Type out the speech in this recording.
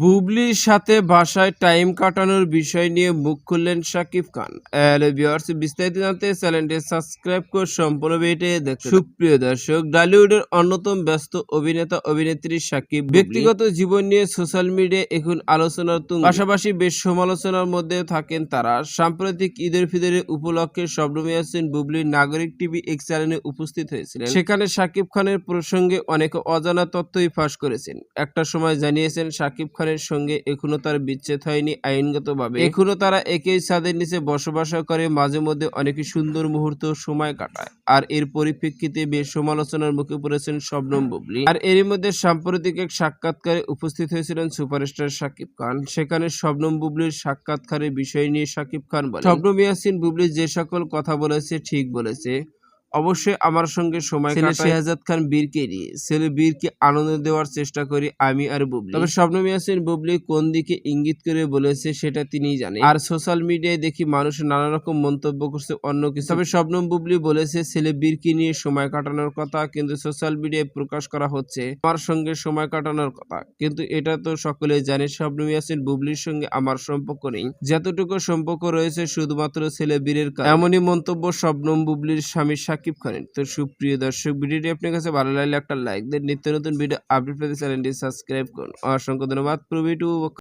বুবলির সাথে বাসায় টাইম কাটানোর বিষয় নিয়ে মুখ খুললেন শাকিব খান। বিস্তারিত জানতে চ্যানেলটি সাবস্ক্রাইব করে সম্পূর্ণ দেখতে সুপ্রিয় দর্শক টলিউডের অন্যতম ব্যস্ত অভিনেতা, অভিনেত্রী শাকিব ব্যক্তিগত জীবন নিয়ে সোশ্যাল মিডিয়া এখন আলোচনার তুঙ্গ। পাশাপাশি বেশ সমালোচনার মধ্যে থাকেন তারা। সাম্প্রতিক ঈদের ফিদরের উপলক্ষে শবনমী ইয়াসিন বুবলির নাগরিক টিভি এক চ্যানেলে উপস্থিত হয়েছিলেন। সেখানে শাকিব খানের প্রসঙ্গে অনেক অজানা তথ্যই ফাঁস করেছেন। একটা সময় জানিয়েছেন শাকিব খানের সঙ্গে এখনও তার বিচ্ছেদ হয়নি আইনগতভাবে। এখনও তারা একই ছাদের নিচে বসবাস করে, মাঝে মধ্যে অনেক সুন্দর মুহূর্ত সময় কাটায়। আর এর পরিপ্রেক্ষিতে বেশ সমালোচনার মুখে পড়েছেন শবনম বুবলি। আর এরই মধ্যে সাম্প্রতিক এক সাক্ষাৎকারে উপস্থিত হয়েছিলেন সুপারস্টার শাকিব খান। সেখানে শবনম বুবলির সাক্ষাৎকারের বিষয় নিয়ে শাকিব খান বলেন, শবনম ইয়াসিন বুবলি যে সকল কথা বলেছে, ঠিক বলেছে। অবশ্যই আমার সঙ্গে সময় ছেলে শেহজাদ খান বীরকে নিয়ে। ছেলে বীরকে আনন্দ দেওয়ার চেষ্টা করি আমি আর বুবলি। তবে স্বপ্নম ইয়াসিন বুবলি কোন দিকে ইঙ্গিত করে বলেছে সেটা তিনিই জানেন। আর সোশ্যাল মিডিয়ায় দেখি মানুষ নানা রকম মন্তব্য করছে অন্য কিছু। তবে স্বপ্নম বুবলি বলেছে ছেলে বীরকে নিয়ে সময় কাটানোর কথা কিন্তু সোশ্যাল মিডিয়ায় প্রকাশ করা হচ্ছে। আমার সঙ্গে সময় কাটানোর কথা। কিন্তু এটা তো সকলেই জানে স্বপ্ন ইয়াসিন বুবলির সঙ্গে আমার সম্পর্ক নেই। যতটুকু সম্পর্ক রয়েছে শুধুমাত্র ছেলে বীরের। এমনই মন্তব্য শবনম বুবলির স্বামী সাকিব খানের তো সুপ্রিয় দর্শক, ভিডিওটি আপনার কাছে ভালো লাগলে একটা লাইক দেন নিত্য নতুন ভিডিও আপডেট পেতে চ্যানেলটি সাবস্ক্রাইব করুন। অসংখ্য ধন্যবাদ। প্রভৃতি